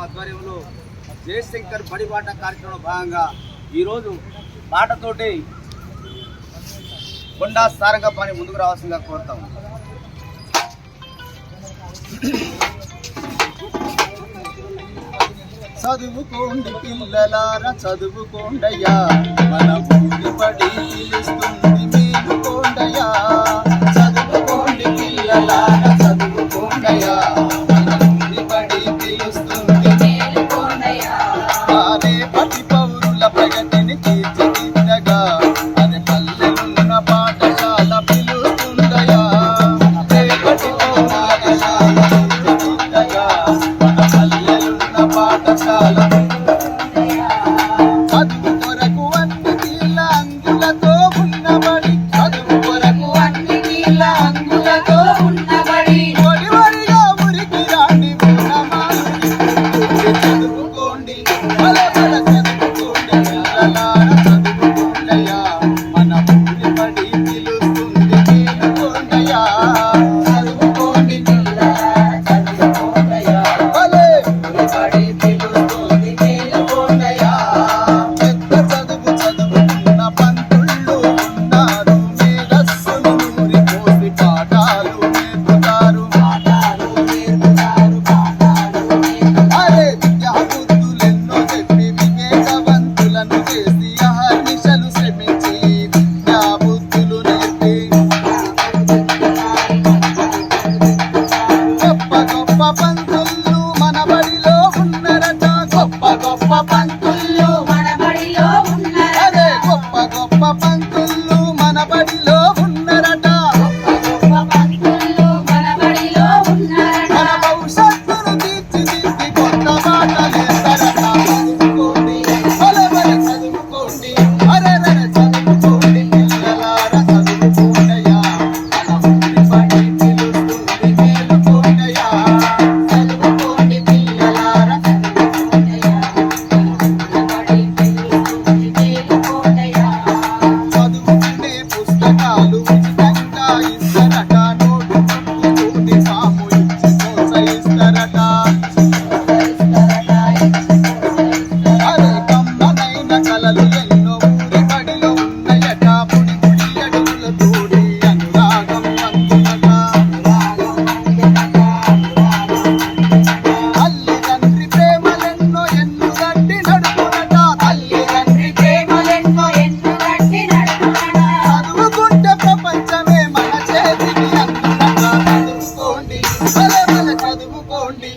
ఆధ్వర్యంలో జయశంకర్ బడిబాట కార్యక్రమంలో భాగంగా ఈరోజు పాటతోటి కొండా సారంగా పని ముందుకు రావాల్సిందిగా కోరుతాం చదువుకోండి పిల్లలార చదువుకోండయ్యా. మన ఊరి పడి పిలుస్తుంది మేలుకోండయ్యా. చదువుకోండి పిల్లలార no, no, చదువుకోండి